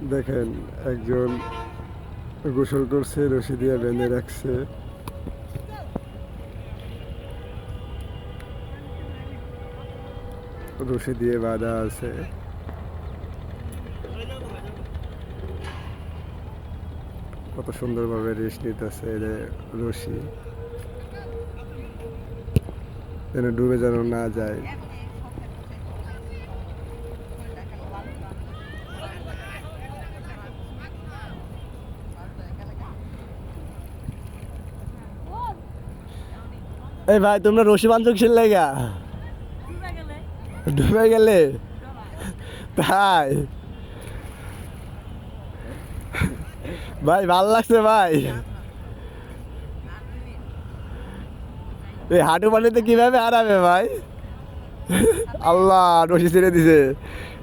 দেখেন, একজন গোসল করছে, রশি দিয়ে বেঁধে রাখছে। রশি দিয়ে বাঁধা আছে। কত সুন্দরভাবে রেস্ট নিতেছে যে রশি। যেন ডুবে যেন না যায়। এই ভাই তোমরা রশি বান্ধব ছিল গা ডুবে গেলে? তাই? ভাই ভালো লাগছে ভাই। এই হাঁটু পানিতে কীভাবে হারাবে ভাই? আল্লাহ রশি ছেড়ে দিছে।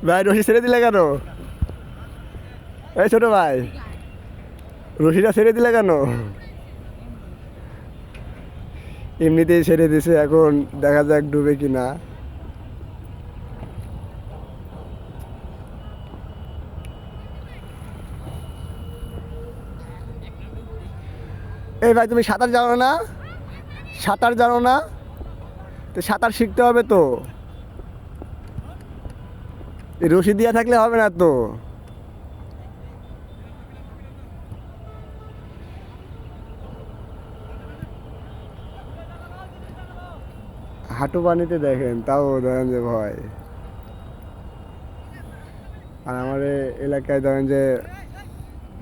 ভাই রশি ছেড়ে দিলে কেন? এই ছোট ভাই রশিটা ছেড়ে দিলে কেন? এমনিতেই ছেড়ে দিছে, এখন দেখা যাক ডুবে কি না এই ভাই, তুমি সাঁতার জানো না? সাঁতার জানো না? তো সাঁতার শিখতে হবে তো। রশি দিয়া থাকলে হবে না তো। হাঁটু পানিতে দেখেন, তাও ধরেন যে ভয়। আর আমার এলাকায় ধরেন যে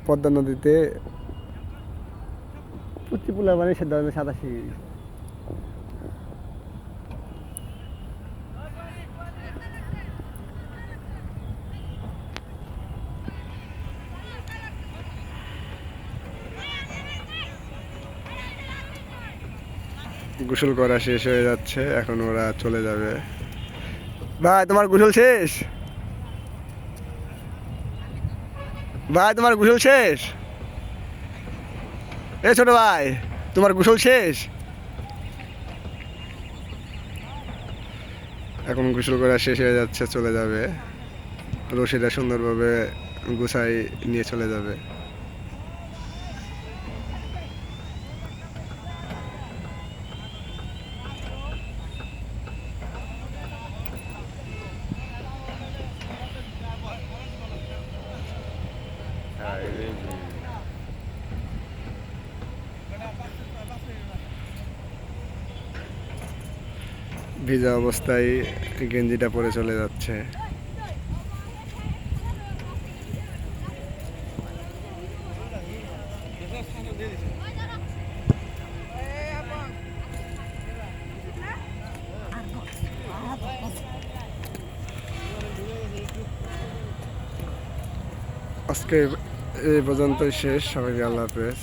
পদ্মা নদীতে পুচিপুলা মানে সে ধরেন সাঁতার শিখে গোসল করা শেষ হয়ে যাচ্ছে, এখন ওরা চলে যাবে। ভাই, তোমার গোসল শেষ? ভাই, তোমার গোসল শেষ? এ ছোট ভাই, তোমার গোসল শেষ? এখন গোসল করা শেষ হয়ে যাচ্ছে, চলে যাবে। রশিটা সুন্দরভাবে গুছাই নিয়ে চলে যাবে। ভিজা অবস্থায় গেঞ্জিটা পরে চলে যাচ্ছে। আজকে এই পর্যন্তই শেষ। সবাইকে আল্লাহ হাফেজ।